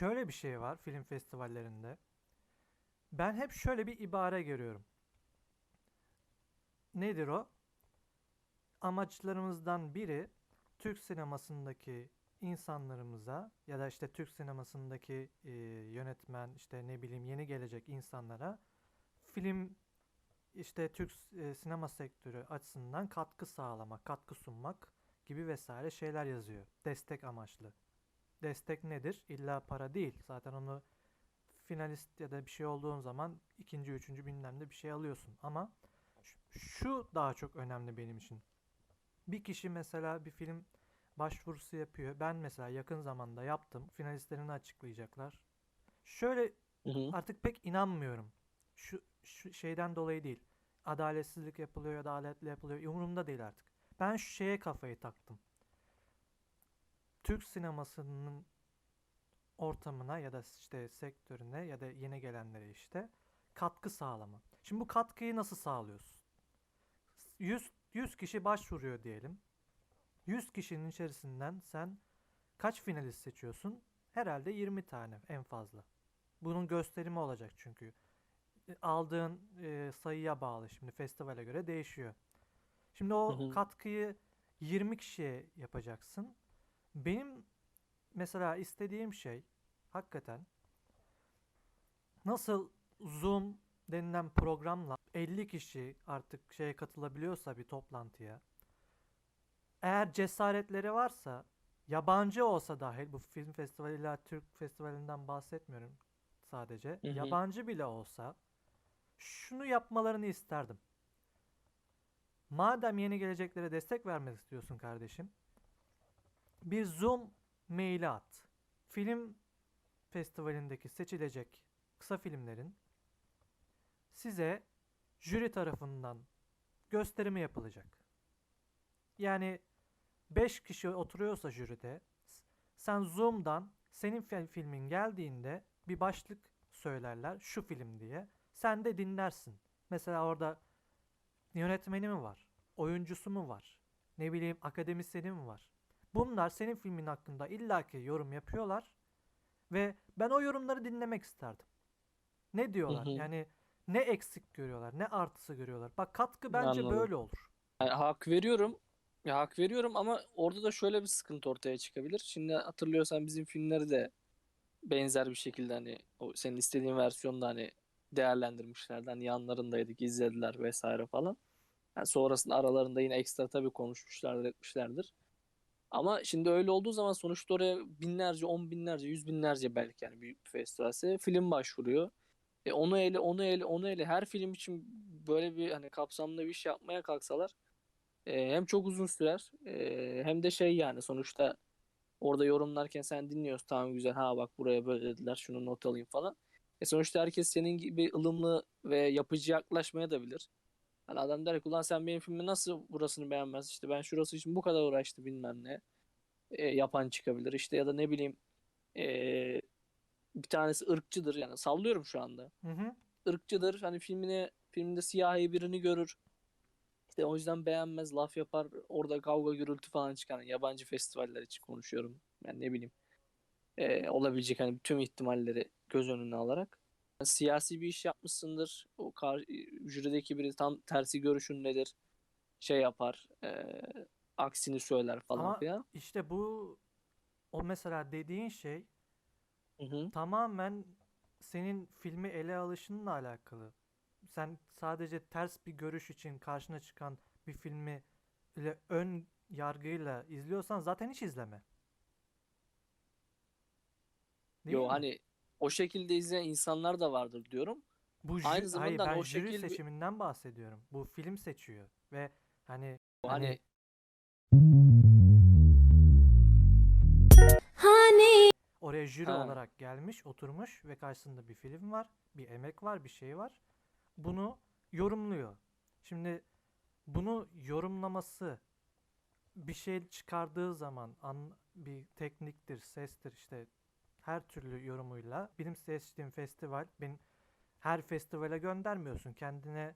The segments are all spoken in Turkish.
şöyle bir şey var film festivallerinde. Ben hep şöyle bir ibare görüyorum. Nedir o? Amaçlarımızdan biri Türk sinemasındaki insanlarımıza ya da işte Türk sinemasındaki e, yönetmen işte ne bileyim yeni gelecek insanlara film işte Türk e, sinema sektörü açısından katkı sağlamak, katkı sunmak gibi vesaire şeyler yazıyor. Destek amaçlı. Destek nedir? İlla para değil. Zaten onu finalist ya da bir şey olduğun zaman ikinci, üçüncü bilmem ne bir şey alıyorsun. Ama şu daha çok önemli benim için. Bir kişi mesela bir film başvurusu yapıyor. Ben mesela yakın zamanda yaptım. Finalistlerini açıklayacaklar. Şöyle Hı hı. artık pek inanmıyorum. Şu, şu şeyden dolayı değil. Adaletsizlik yapılıyor ya da adaletli yapılıyor. Umurumda değil artık. Ben şu şeye kafayı taktım. Türk sinemasının ortamına ya da işte sektörüne ya da yeni gelenlere işte katkı sağlama. Şimdi bu katkıyı nasıl sağlıyorsun? 100, 100 kişi başvuruyor diyelim. 100 kişinin içerisinden sen kaç finalist seçiyorsun? Herhalde 20 tane en fazla. Bunun gösterimi olacak çünkü. E, Aldığın e, sayıya bağlı şimdi festivale göre değişiyor. Şimdi o katkıyı 20 kişiye yapacaksın. Benim mesela istediğim şey hakikaten nasıl Zoom denilen programla 50 kişi artık şeye katılabiliyorsa bir toplantıya eğer cesaretleri varsa yabancı olsa dahil bu film festivali illa Türk festivalinden bahsetmiyorum sadece. Hı hı. Yabancı bile olsa şunu yapmalarını isterdim. Madem yeni geleceklere destek vermek istiyorsun kardeşim, bir Zoom maili at. Film festivalindeki seçilecek kısa filmlerin size jüri tarafından gösterimi yapılacak. Yani 5 kişi oturuyorsa jüride sen Zoom'dan senin fil- filmin geldiğinde bir başlık söylerler şu film diye. Sen de dinlersin. Mesela orada yönetmeni mi var? Oyuncusu mu var? Ne bileyim akademisyeni mi var? Bunlar senin filmin hakkında illaki yorum yapıyorlar ve ben o yorumları dinlemek isterdim. Ne diyorlar? hı. Yani ne eksik görüyorlar, ne artısı görüyorlar. Bak katkı bence Anladım. böyle olur. Yani hak veriyorum. Ya hak veriyorum ama orada da şöyle bir sıkıntı ortaya çıkabilir. Şimdi hatırlıyorsan bizim filmleri de benzer bir şekilde hani o senin istediğin versiyonda hani değerlendirmişlerdi. Hani yanlarındaydık, izlediler vesaire falan. Yani sonrasında aralarında yine ekstra tabii konuşmuşlardır, etmişlerdir. Ama şimdi öyle olduğu zaman sonuçta oraya binlerce, on binlerce, yüz binlerce belki yani büyük bir festivalse film başvuruyor. E onu ele, onu ele, onu ele her film için böyle bir hani kapsamlı bir iş yapmaya kalksalar e, hem çok uzun sürer e, hem de şey yani sonuçta orada yorumlarken sen dinliyorsun tamam güzel ha bak buraya böyle dediler şunu not alayım falan. E sonuçta herkes senin gibi ılımlı ve yapıcı yaklaşmaya da bilir. Hani adam der ki ulan sen benim filmi nasıl burasını beğenmez işte ben şurası için bu kadar uğraştı bilmem ne E, yapan çıkabilir işte ya da ne bileyim e, bir tanesi ırkçıdır yani sallıyorum şu anda Hı hı. ırkçıdır. Hani filmine filmde siyahi birini görür. İşte o yüzden beğenmez, laf yapar. Orada kavga gürültü falan çıkar. Yani yabancı festivaller için konuşuyorum. Yani ne bileyim. Ee, olabilecek hani tüm ihtimalleri göz önüne alarak. Siyasi bir iş yapmışsındır. O kar, jürideki biri tam tersi görüşün nedir? Şey yapar. ee, aksini söyler falan Ama filan. işte bu o mesela dediğin şey Hı hı. tamamen senin filmi ele alışınla alakalı. Sen sadece ters bir görüş için karşına çıkan bir filmi ile ön yargıyla izliyorsan zaten hiç izleme. Değil Yo mi? hani o şekilde izleyen insanlar da vardır diyorum. Bu jü- aynı hayır zamanda ben o jüri şekil seçiminden bahsediyorum. Bu film seçiyor ve hani Hani hani oraya jüri Ha. olarak gelmiş, oturmuş ve karşısında bir film var, bir emek var, bir şey var. Bunu yorumluyor. Şimdi bunu yorumlaması bir şey çıkardığı zaman an, bir tekniktir, sestir işte her türlü yorumuyla benim seçtiğim festival benim her festivale göndermiyorsun. Kendine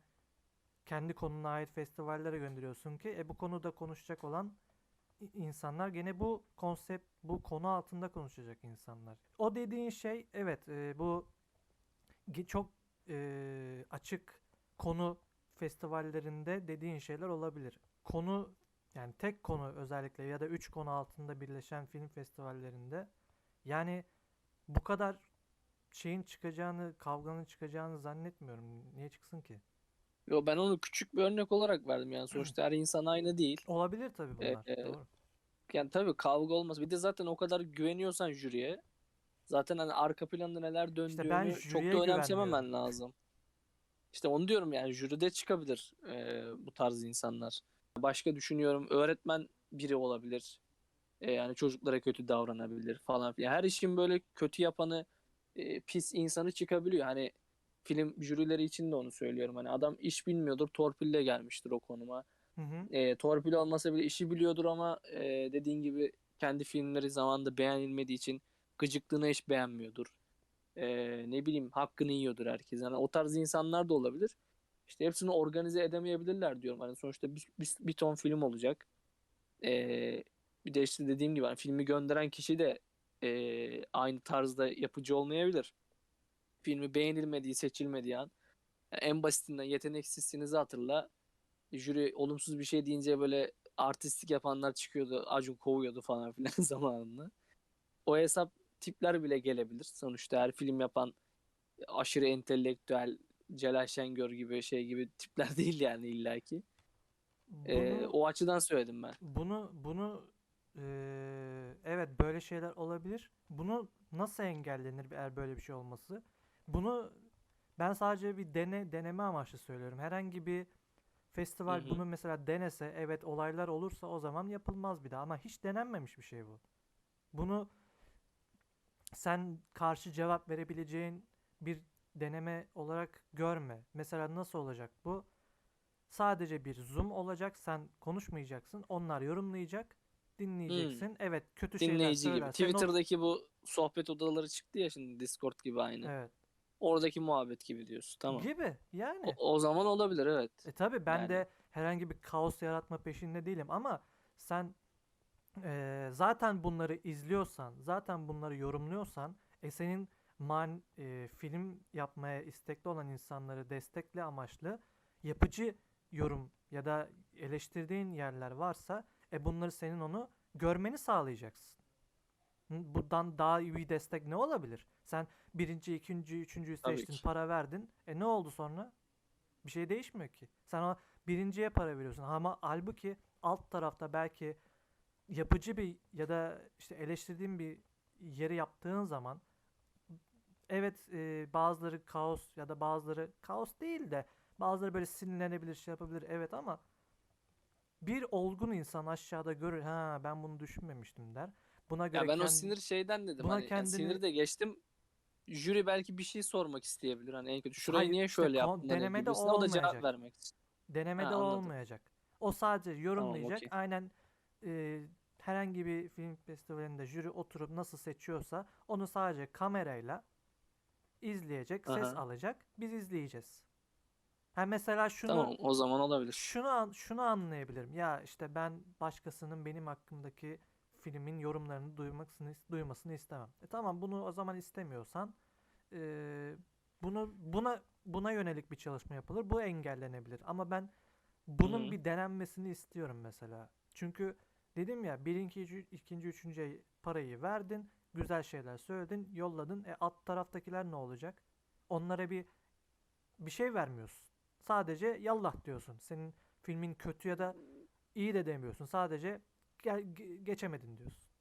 kendi konuna ait festivallere gönderiyorsun ki e, bu konuda konuşacak olan insanlar gene bu konsept, bu konu altında konuşacak insanlar. O dediğin şey evet e, bu çok e, açık konu festivallerinde dediğin şeyler olabilir. Konu yani tek konu özellikle ya da üç konu altında birleşen film festivallerinde yani bu kadar şeyin çıkacağını, kavganın çıkacağını zannetmiyorum. Niye çıksın ki? Yo ben onu küçük bir örnek olarak verdim yani sonuçta her insan aynı değil. Olabilir tabii bunlar. Ee, Doğru. Yani tabii kavga olmaz. Bir de zaten o kadar güveniyorsan jüriye zaten hani arka planda neler döndüğünü ben çok da önemsememen lazım. İşte onu diyorum yani jüride çıkabilir e, bu tarz insanlar. Başka düşünüyorum öğretmen biri olabilir. E, yani çocuklara kötü davranabilir falan filan. Her işin böyle kötü yapanı e, pis insanı çıkabiliyor. Hani film jürileri için de onu söylüyorum. Hani adam iş bilmiyordur, torpille gelmiştir o konuma. Hı hı. E, torpil olmasa bile işi biliyordur ama e, dediğin gibi kendi filmleri zamanında beğenilmediği için gıcıklığını hiç beğenmiyordur. E, ne bileyim hakkını yiyordur herkes. Yani o tarz insanlar da olabilir. İşte hepsini organize edemeyebilirler diyorum. Hani sonuçta bir, bir, bir ton film olacak. E, bir de işte dediğim gibi hani filmi gönderen kişi de e, aynı tarzda yapıcı olmayabilir. Filmi beğenilmediği, seçilmediği an yani en basitinden yeteneksizsinizi hatırla jüri olumsuz bir şey deyince böyle artistik yapanlar çıkıyordu. Acun kovuyordu falan filan zamanında. O hesap tipler bile gelebilir. Sonuçta her film yapan aşırı entelektüel Celal Şengör gibi şey gibi tipler değil yani illaki. Ee, Bunu- o açıdan söyledim ben. Bunu bunu eee, evet böyle şeyler olabilir. Bunu nasıl engellenir eğer böyle bir şey olması? Bunu ben sadece bir dene deneme amaçlı söylüyorum. Herhangi bir festival Hı hı. bunu mesela denese, evet olaylar olursa o zaman yapılmaz bir daha ama hiç denenmemiş bir şey bu. Bunu sen karşı cevap verebileceğin bir deneme olarak görme. Mesela nasıl olacak bu? Sadece bir Zoom olacak. Sen konuşmayacaksın. Onlar yorumlayacak. Dinleyeceksin. Evet kötü şeyler Hmm. Dinleyici gibi. söylersen o- Twitter'daki bu sohbet odaları çıktı ya şimdi Discord gibi aynı. Evet. Oradaki muhabbet gibi diyorsun. Tamam. Gibi yani. O, o zaman olabilir evet. E tabi ben Yani. de herhangi bir kaos yaratma peşinde değilim ama sen eee, zaten bunları izliyorsan, zaten bunları yorumluyorsan, e senin man, eee, film yapmaya istekli olan insanları destekle amaçlı yapıcı yorum ya da eleştirdiğin yerler varsa, e bunları senin onu görmeni sağlayacaksın. Buradan daha iyi bir destek ne olabilir? Sen birinci, ikinci, üçüncüyü seçtin, para verdin. E ne oldu sonra? Bir şey değişmiyor ki. Sen o birinciye para veriyorsun ama halbuki alt tarafta belki yapıcı bir ya da işte eleştirdiğin bir yeri yaptığın zaman evet e, bazıları kaos ya da bazıları kaos değil de bazıları böyle sinirlenebilir şey yapabilir evet ama bir olgun insan aşağıda görür ha ben bunu düşünmemiştim der. Buna göre Ya ben o kendi- sinir şeyden dedim. buna Hani kendini- siniri de geçtim. Jüri belki bir şey sormak isteyebilir. Hani en kötü şurayı Hayır, niye işte şöyle kon- yaptın hani denemede gibisine o da cevap olmayacak. vermek için. Denemede Ha, anladım. olmayacak. O sadece yorumlayacak. okey. Aynen e, herhangi bir film festivalinde jüri oturup nasıl seçiyorsa onu sadece kamerayla izleyecek, ses Aha. alacak. Biz izleyeceğiz. Ha mesela şunu Tamam o zaman olabilir. şunu an- şunu anlayabilirim. Ya işte ben başkasının benim hakkımdaki filmin yorumlarını duymasını duymasını istemem. E tamam bunu o zaman istemiyorsan e, bunu buna buna yönelik bir çalışma yapılır. Bu engellenebilir. Ama ben bunun Hı. bir denenmesini istiyorum mesela. Çünkü dedim ya birinci, üçü- ikinci, üçüncü parayı verdin. Güzel şeyler söyledin, yolladın. E alt taraftakiler ne olacak? Onlara bir bir şey vermiyorsun. Sadece yallah diyorsun. Senin filmin kötü ya da iyi de demiyorsun. Sadece ge- geçemedin diyorsun.